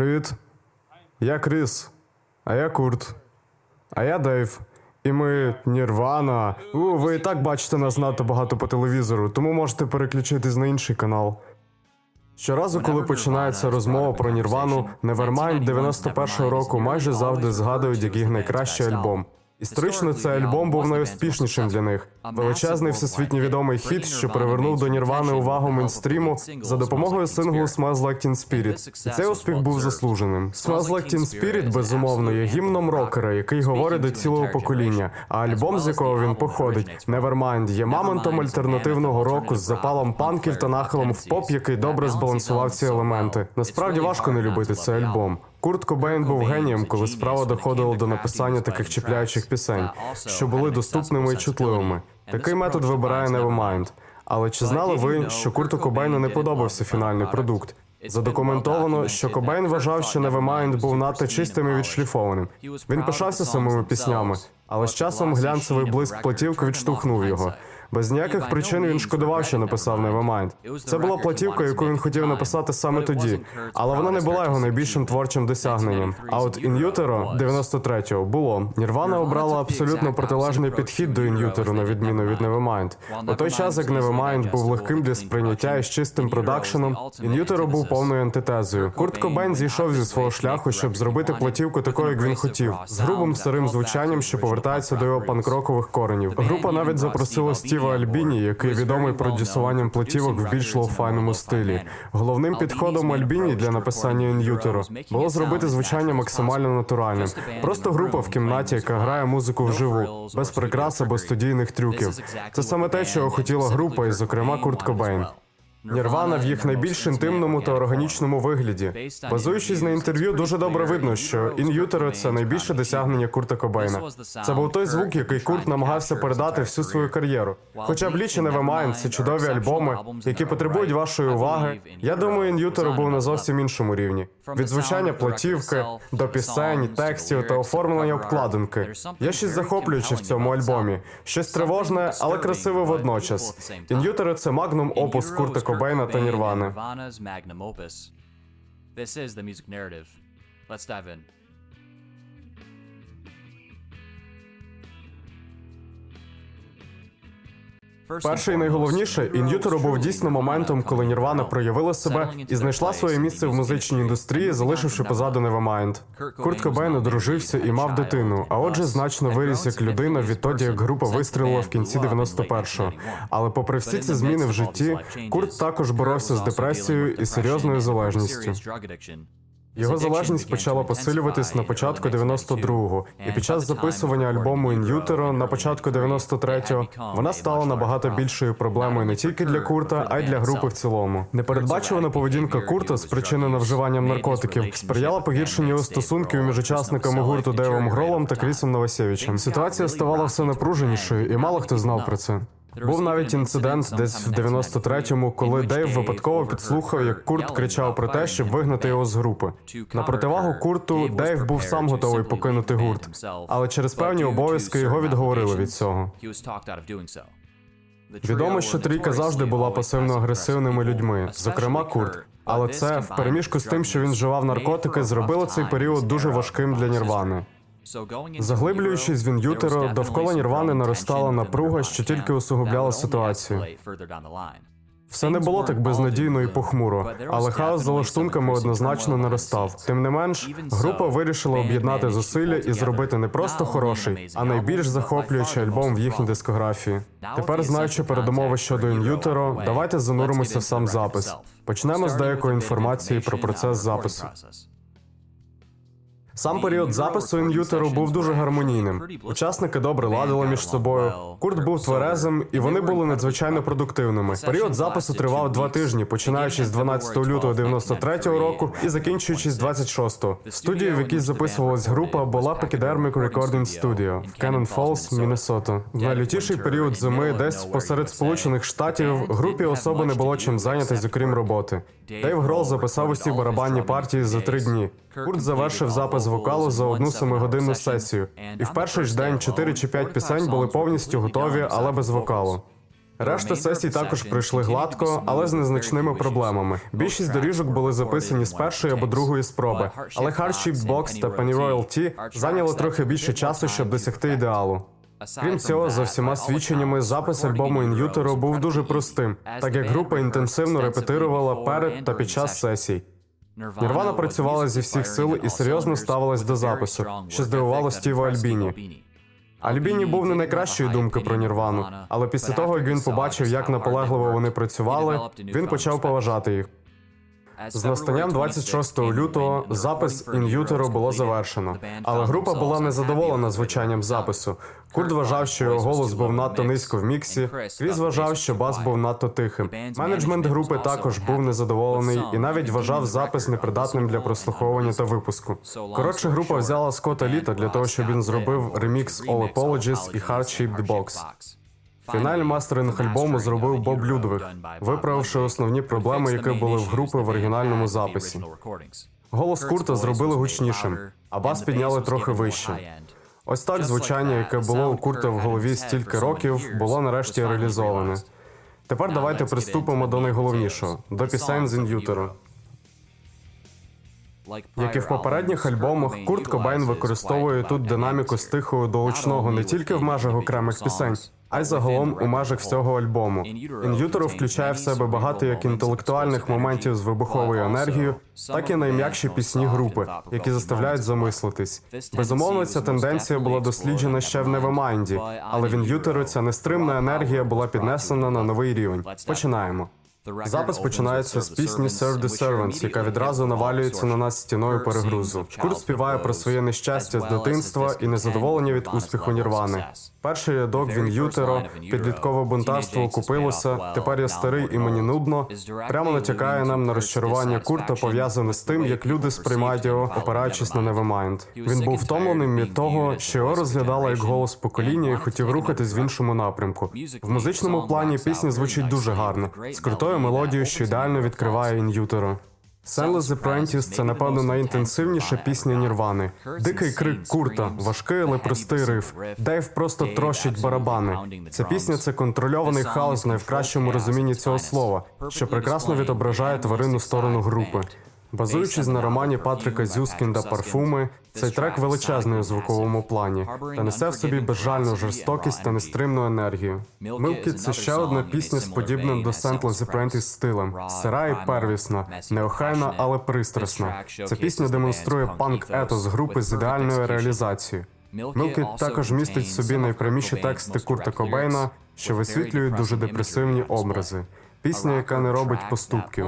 Привіт. Я Кріс. А я Курт. А я Дейв. І ми Нірвана. У, ви і так бачите нас надто багато по телевізору, тому можете переключитись на інший канал. Щоразу, коли починається розмова про Нірвану, Nevermind 91-го року майже завжди згадують як їх найкращий альбом. Історично цей альбом був найуспішнішим для них. Величезний всесвітньо відомий хіт, що привернув до Нірвани увагу мейнстріму за допомогою синглу Smells Like Teen Spirit. І цей успіх був заслуженим. Smells Like Teen Spirit, безумовно, є гімном рокера, який говорить до цілого покоління. А альбом, з якого він походить, Nevermind, є мамонтом альтернативного року з запалом панків та нахилом в поп, який добре збалансував ці елементи. Насправді важко не любити цей альбом. Курт Кобейн був генієм, коли справа доходила до написання таких чіпляючих пісень, що були доступними і чутливими. Такий метод вибирає Nevermind. Але чи знали ви, що Курту Кобейну не подобався фінальний продукт? Задокументовано, що Кобейн вважав, що Nevermind був надто чистим і відшліфованим. Він пишався самими піснями, але з часом глянцевий блиск платівки відштовхнув його. Без ніяких причин він шкодував, що написав Nevermind. Це була платівка, яку він хотів написати саме тоді, але вона не була його найбільшим творчим досягненням. А от Utero 93-го було. Нірвана обрала абсолютно протилежний підхід до Utero, на відміну від Nevermind. У той час, як Nevermind був легким для сприйняття і з чистим продакшеном, Utero був повною антитезою. Курт Кобейн зійшов зі свого шляху, щоб зробити платівку такою, як він хотів, з грубим старим звучанням, що повертається до його панкрокових коренів. Група навіть запросила Стіва Альбіні, який відомий продюсуванням платівок в більш лоу-файному стилі. Головним підходом Альбіні для написання ін'ютеру було зробити звучання максимально натуральним. Просто група в кімнаті, яка грає музику вживу, без прикрас або студійних трюків. Це саме те, чого хотіла група, і зокрема Курт Кобейн. Нірвана в їх найбільш інтимному та органічному вигляді. Базуючись на інтерв'ю, дуже добре видно, що Utero – це найбільше досягнення Курта Кобейна. Це був той звук, який Курт намагався передати всю свою кар'єру. Хоча б Bleach і Nevermind – це чудові альбоми, які потребують вашої уваги. Я думаю, Utero був на зовсім іншому рівні. Від звучання платівки до пісень, текстів та оформлення обкладинки. Є щось захоплююче в цьому альбомі, щось тривожне, але красиве водночас. Utero – це магнум опус Курта та Нірвани. Nirvana's magnum opus. This is the music narrative. Let's dive in. Перше і найголовніше, Utero був дійсно моментом, коли Нірвана проявила себе і знайшла своє місце в музичній індустрії, залишивши позаду Nevermind. Курт Кобейн одружився і мав дитину, а отже, значно виріс як людина відтоді, як група вистрілила в кінці 91-го. Але попри всі ці зміни в житті, Курт також боровся з депресією і серйозною залежністю. Його залежність почала посилюватись на початку 92-го, і під час записування альбому In Utero на початку 93-го вона стала набагато більшою проблемою не тільки для Курта, а й для групи в цілому. Непередбачувана поведінка Курта, спричинена вживанням наркотиків, сприяла погіршенню стосунків між учасниками гурту Девом Гролом та Крісом Новосєвичем. Ситуація ставала все напруженішою, і мало хто знав про це. Був навіть інцидент десь в 93-му, коли Дейв випадково підслухав, як Курт кричав про те, щоб вигнати його з групи. На противагу Курту Дейв був сам готовий покинути гурт, але через певні обов'язки його відговорили від цього. Відомо, що трійка завжди була пасивно-агресивними людьми, зокрема Курт. Але це, в переміжку з тим, що він вживав наркотики, зробило цей період дуже важким для Нірвани. Заглиблюючись в ін'ютеро, довкола Нірвани наростала напруга, що тільки усугубляла ситуацію. Все не було так безнадійно і похмуро, але хаос за лаштунками однозначно наростав. Тим не менш, група вирішила об'єднати зусилля і зробити не просто хороший, а найбільш захоплюючий альбом в їхній дискографії. Тепер, знаючи передумови щодо ін'ютеро, давайте зануримося в сам запис. Почнемо з деякої інформації про процес запису. Сам період запису ін'ютеру був дуже гармонійним. Учасники добре ладили між собою. Курт був тверезим, і вони були надзвичайно продуктивними. Період запису тривав два тижні, починаючи з 12 лютого 93-го року і закінчуючи з 26-го. Студією, в якій записувалась група, була Pachydermic Recording Studio в Cannon Falls, Міннесота. В найлютіший період зими, десь посеред Сполучених Штатів, групі особо не було чим зайнятись, окрім роботи. Дейв Грол записав усі барабанні партії за три дні. Курт завершив запис вокалу за одну семигодинну сесію, і в перший ж день чотири чи п'ять пісень були повністю готові, але без вокалу. Решта сесій також пройшли гладко, але з незначними проблемами. Більшість доріжок були записані з першої або другої спроби. Але Hardship Box та Penny Royal T зайняло трохи більше часу, щоб досягти ідеалу. Крім цього, за всіма свідченнями, запис альбому Utero був дуже простим, так як група інтенсивно репетирувала перед та під час сесій. Нірвана працювала зі всіх сил і серйозно ставилась до запису, що здивувало Стіва Альбіні. Альбіні був не найкращої думки про Нірвану, але після того, як він побачив, як наполегливо вони працювали, він почав поважати їх. З настанням 26 лютого запис In Utero було завершено, але група була незадоволена звучанням запису. Курт вважав, що його голос був надто низько в міксі. Кріс вважав, що бас був надто тихим. Менеджмент групи також був незадоволений і навіть вважав запис непридатним для прослуховування та випуску. Коротше, група взяла Скотта Літа для того, щоб він зробив ремікс All Apologies і Hard Shaped Box. Фінальний мастеринг альбому зробив Боб Людвиг, виправивши основні проблеми, які були в групи в оригінальному записі. Голос Курта зробили гучнішим, а бас підняли трохи вище. Ось так звучання, яке було у Курта в голові стільки років, було нарешті реалізоване. Тепер давайте приступимо до найголовнішого до пісень з ін'ютеру. Як і в попередніх альбомах, Курт Кобейн використовує тут динаміку з тихого до гучного не тільки в межах окремих пісень, а й загалом у межах всього альбому. Ін'ютеро включає в себе багато як інтелектуальних моментів з вибуховою енергією, так і найм'якші пісні групи, які заставляють замислитись. Безумовно, ця тенденція була досліджена ще в Невемайнді, але в ін'ютеро ця нестримна енергія була піднесена на новий рівень. Починаємо. Запис починається з пісні «Serve the Servants», яка відразу навалюється на нас стіною перегрузу. Курт співає про своє нещастя з дитинства і незадоволення від успіху Нірвани. Перший рядок він Ютеро, підліткове бунтарство окупилося. Тепер я старий і мені нудно. Прямо натякає нам на розчарування Курта, пов'язане з тим, як люди сприймають його, опираючись на Nevermind. Він був втомленим від того, що його розглядали як голос покоління і хотів рухатись в іншому напрямку. В музичному плані пісня звучить дуже гарно, з крутою мелодією, що ідеально відкриває ін'ютеро. Senseless Apprentice – це напевно найінтенсивніша пісня Нірвани. Дикий крик Курта, важкий, але простий риф. Дейв просто трощить барабани. Ця пісня це контрольований хаос в найкращому розумінні цього слова, що прекрасно відображає тваринну сторону групи. Базуючись на романі Патрика Зюскінда Парфуми, цей трек величезний у звуковому плані та несе в собі безжальну жорстокість та нестримну енергію. Милкі це ще одна пісня з подібним до Senseless Apprentice стилем, сира і первісна, неохайна, але пристрасна. Ця пісня демонструє панк-етос групи з ідеальною реалізацією. Милкі також містить в собі найпряміші тексти Курта Кобейна, що висвітлюють дуже депресивні образи. Пісня, яка не робить поступків.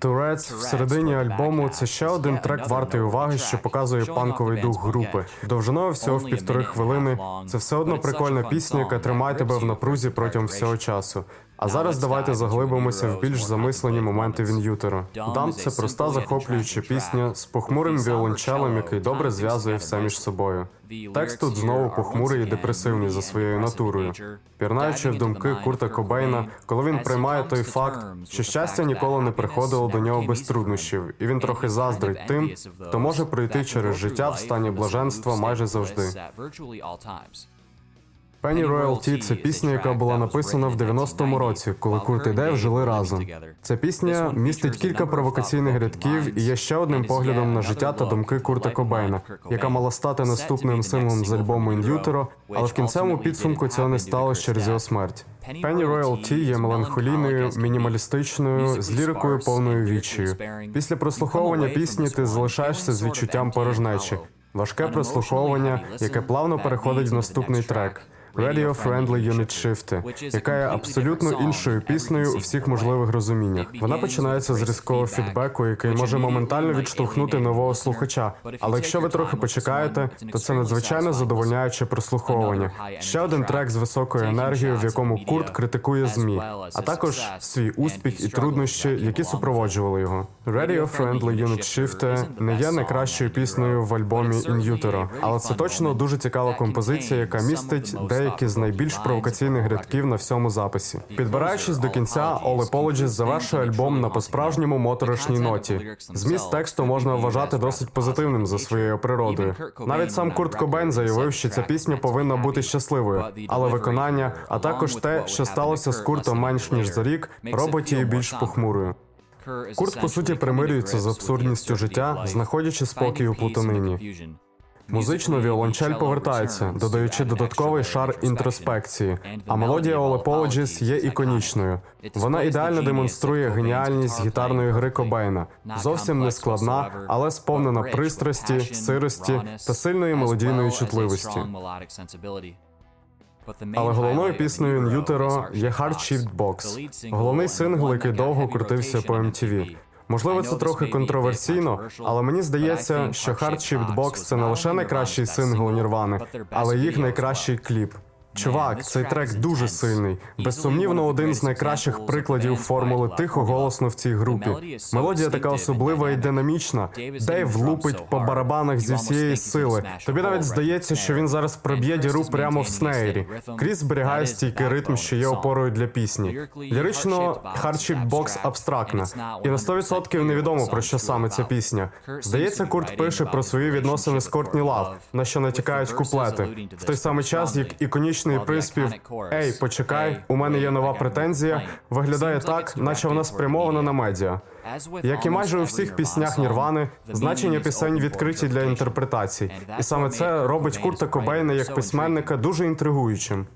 Tourette's в середині альбому це ще один трек вартий уваги, що показує панковий дух групи. Довжиною всього в півтори хвилини. Це все одно прикольна пісня, яка тримає тебе в напрузі протягом всього часу. А зараз давайте заглибимося в більш замислені моменти Він'ютеро. Дам це проста захоплююча пісня з похмурим віолончелем, який добре зв'язує все між собою. Текст тут знову похмурий і депресивний за своєю натурою, пірнаючи в думки Курта Кобейна, коли він приймає той факт, що щастя ніколи не приходило до нього без труднощів, і він трохи заздрить тим, хто може пройти через життя в стані блаженства майже завжди. Royal Tea – це пісня, яка була написана в 90-му році, коли Курт і Дейв жили разом. Ця пісня містить кілька провокаційних рядків і є ще одним поглядом на життя та думки Курта Кобейна, яка мала стати наступним синглом з альбому Utero, але в кінцевому підсумку цього не сталося через його смерть. Royal Tea є меланхолійною, мінімалістичною, з лірикою повною відчаю. Після прослуховування пісні ти залишаєшся з відчуттям порожнечі. Важке прослуховування, яке плавно переходить в наступний трек. Radio Friendly Unit Shift, яка є абсолютно іншою піснею у всіх можливих розуміннях. Вона починається з різкого фідбеку, який може моментально відштовхнути нового слухача. Але якщо ви трохи почекаєте, то це надзвичайно задовольняюче прослуховування. Ще один трек з високою енергією, в якому Курт критикує змі, а також свій успіх і труднощі, які супроводжували його. Radio Friendly Unit Shift не є найкращою піснею в альбомі In Utero, але це точно дуже цікава композиція, яка містить деякі деякі з найбільш провокаційних рядків на всьому записі. Підбираючись до кінця, All Apologies завершує альбом на по-справжньому моторошній ноті. Зміст тексту можна вважати досить позитивним за своєю природою. Навіть сам Курт Кобейн заявив, що ця пісня повинна бути щасливою, але виконання, а також те, що сталося з Куртом менш ніж за рік, робить її більш похмурою. Курт по суті примирюється з абсурдністю життя, знаходячи спокій у плутанині. Музично віолончель повертається, додаючи додатковий шар інтроспекції. А мелодія Apologies є іконічною. Вона ідеально демонструє геніальність гітарної гри Кобейна. Зовсім не складна, але сповнена пристрасті, сирості та сильної мелодійної чутливості. Але головною піснею Н'ютеро є Hard Shift Box, головний сингл, який довго крутився по MTV. Можливо, це трохи контроверсійно, але мені здається, що Hard Shift Box – це не лише найкращий сингл Нірвани, але їх найкращий кліп. Чувак, цей трек дуже сильний. Безсумнівно, один з найкращих прикладів формули тихо голосно в цій групі. Мелодія така особлива і динамічна. Дейв лупить по барабанах зі всієї сили. Тобі навіть здається, що він зараз проб'є діру прямо в снейрі. Кріс зберігає стійкий ритм, що є опорою для пісні. Лірично Hardship Box абстрактна, і на 100% невідомо про що саме ця пісня. Здається, Курт пише про свої відносини з Кортні Лав, на що натякають куплети. В той самий час, як іконічний приспів Ей, почекай, у мене є нова претензія. Виглядає так, наче вона спрямована на медіа. Як і майже у всіх піснях Нірвани, значення пісень відкриті для інтерпретацій, і саме це робить Курта Кобейна як письменника дуже інтригуючим.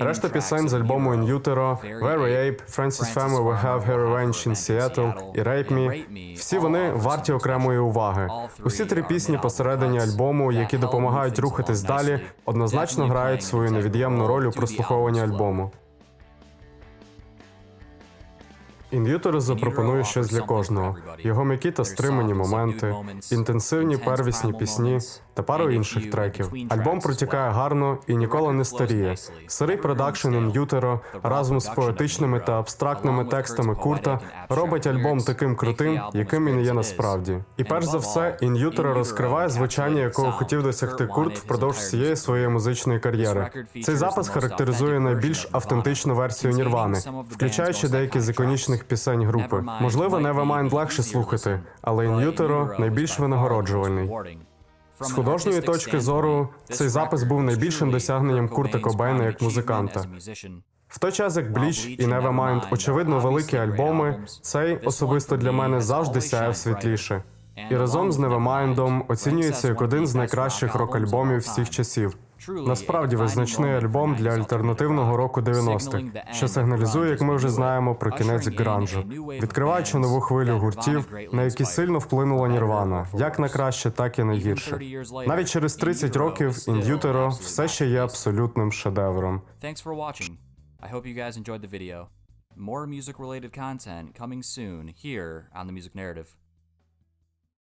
Решта пісень з альбому In Utero, Very Ape, Francis Family We Have Her Revenge in Seattle і Rape Me – всі вони варті окремої уваги. Усі три пісні посередині альбому, які допомагають рухатись далі, однозначно грають свою невід'ємну роль у прослуховуванні альбому. Ін'ютер запропонує щось для кожного. Його м'які та стримані моменти, інтенсивні первісні пісні та пару інших треків. Альбом протікає гарно і ніколи не старіє. Сирий продакшн ін'ютеро разом з поетичними та абстрактними текстами Курта робить альбом таким крутим, яким він є насправді. І перш за все, ін'ютеро розкриває звучання, якого хотів досягти Курт впродовж всієї своєї музичної кар'єри. Цей запис характеризує найбільш автентичну версію Нірвани, включаючи деякі з іконічних пісень групи. Можливо, Nevermind легше слухати, але ін'ютеро найбільш винагороджувальний. З художньої точки зору, цей запис був найбільшим досягненням Курта Кобейна як музиканта. В той час, як Бліч і Nevermind, очевидно, великі альбоми, цей особисто для мене завжди сяяв світліше. І разом з Nevermind'ом оцінюється як один з найкращих рок-альбомів всіх часів. Насправді визначний альбом для альтернативного року 90-х, що сигналізує, як ми вже знаємо, про кінець гранжу, відкриваючи нову хвилю гуртів, на які сильно вплинула Нірвана, як на краще, так і на гірше. Навіть через 30 років інд'ютеро все ще є абсолютним шедевром. More music related content coming soon here on The Music Narrative.